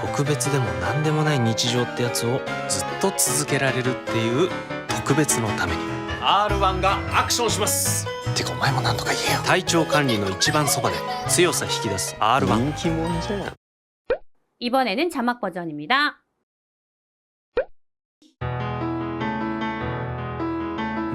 特別でも何でもない日常ってやつをずっと続けられるっていう特別のために R1 がアクションしますてかお前も何とか言えよ体調管理の一番そばで強さ引き出す R1 人気者じゃん 이번에는 자막 버전입니다.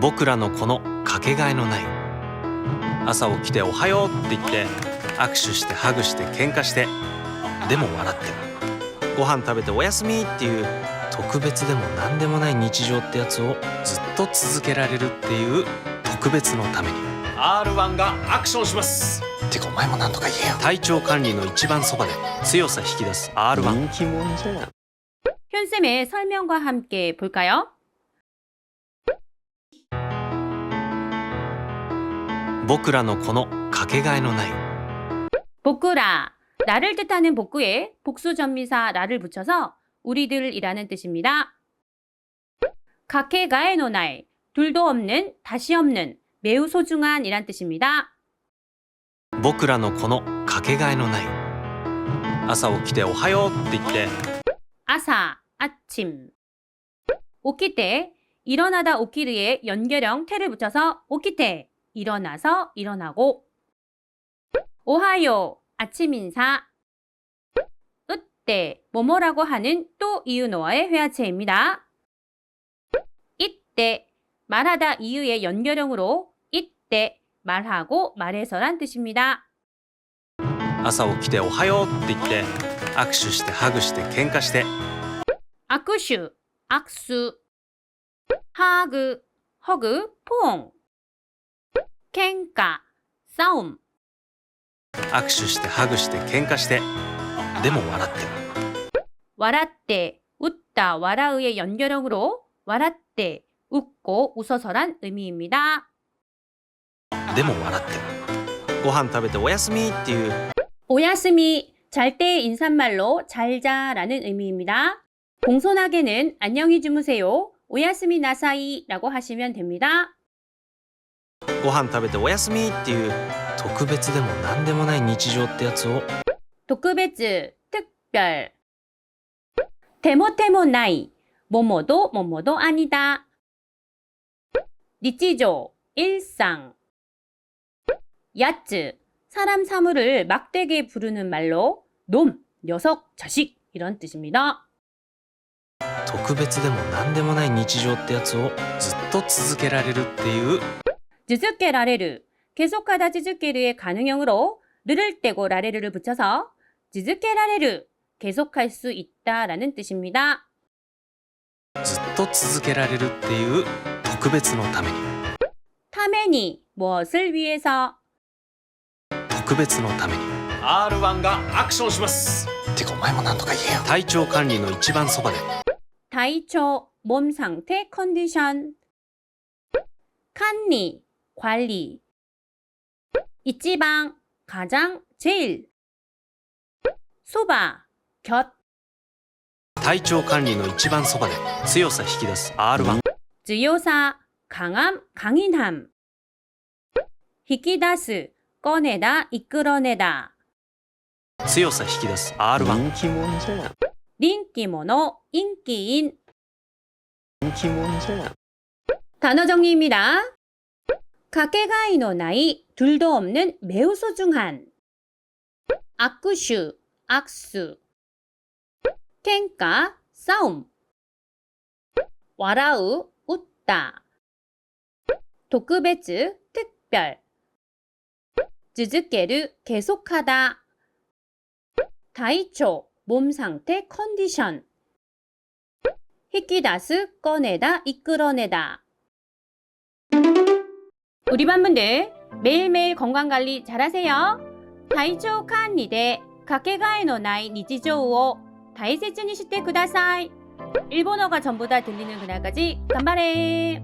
僕らのこのかけがえのない朝起きて「おはよう」って言って握手してハグして喧嘩してでも笑って ご飯食べて「おやすみ」っていう特別でも何でもない日常ってやつをずっと続けられるっていう特別のために R1 がアクションしますてかお前も何とか言えよ体調管理の一番そばで強さ引き出す R1 人気者じゃん 현쌤의 설명과 함께 볼까요? 僕らのこのかけがえのない 복구라. 나를 뜻하는 복구에 복수 전미사 라를 붙여서 우리들이라는 뜻입니다. 가케가에 노나이. 둘도 없는, 다시 없는, 매우 소중한 이란 뜻입니다. 僕らのこのかけがえのない朝起きて「おはよう」って言って 아사, 아침. 오키테, 일어나다 오키르에 연결형 태를 붙여서 오키테, 일어나서 일어나고. 오하요, 아침 인사. 으때, 뭐뭐라고 하는 또 이유노어의 회화체입니다. 이때, 말하다 이유의 연결형으로 이때, 말하고 말해서란 뜻입니다. 朝起きて「おはよう」って言って握手してハグして喧嘩して 아쿠슈, 악수, 하그, 허그, 포옹, 캔까, 싸움, 握手してハグして喧嘩してでも笑って 와라떼, 웃다, 와라의의 연결형으로 와라떼, 웃고 웃어서란 의미입니다. でも笑ってご飯食べて「おやすみ」っていう 오야스미, 잘 때의 인사말로 잘자라는 의미입니다. 공손하게는 안녕히 주무세요, 오야스미 나사이라고 하시면 됩니다. ご飯食べて「おやすみ」っていう特別でも何でもない日常ってやつを 도크베즈 특별 데모테모 나이 뭐뭐도 뭐뭐도 아니다 니치조 일상 야츠 사람 사물을 막대게 부르는 말로 놈, 녀석, 자식 이런 뜻입니다. 特別でも何でもない日常ってやつをずっと続けられるっていう 즈즈케 라레르 계속하다 즈즈케르의 가능형으로 르를 떼고 라레르를 붙여서 즈즈케 라레르 계속할 수 있다라는 뜻입니다. ずっと続けられるっていう特別のために 타메니 무엇을 위해서 特別のために R1 がアクションしますてかお前も何とか言えよ体調管理の一番そばで 다이초 몸 상태 컨디션 칸니 관리 이지방 가장 제일 소바 곁 体調管理の一番そばで強さ引き出す R1 즈요사 강함 강인함 히키다스 꺼내다 이끌어내다 強さ引き出す R1 人気者じゃん 린기모노 인기인 人気者じゃん 단어 정리입니다. 가케가이노 나이 둘도 없는 매우 소중한 아쿠슈 악수 켄까 싸움 와라우 웃다 도크베츠 특별 즈즈케르 계속하다 다이초 몸 상태 컨디션 히키다스 꺼내다 이끌어내다 우리 반분들 매일매일 건강관리 잘하세요. 다이초 칸니데 가케가에 노 나이 니지조を大切にしてください。 일본어가 전부 다 들리는 그날까지 간발해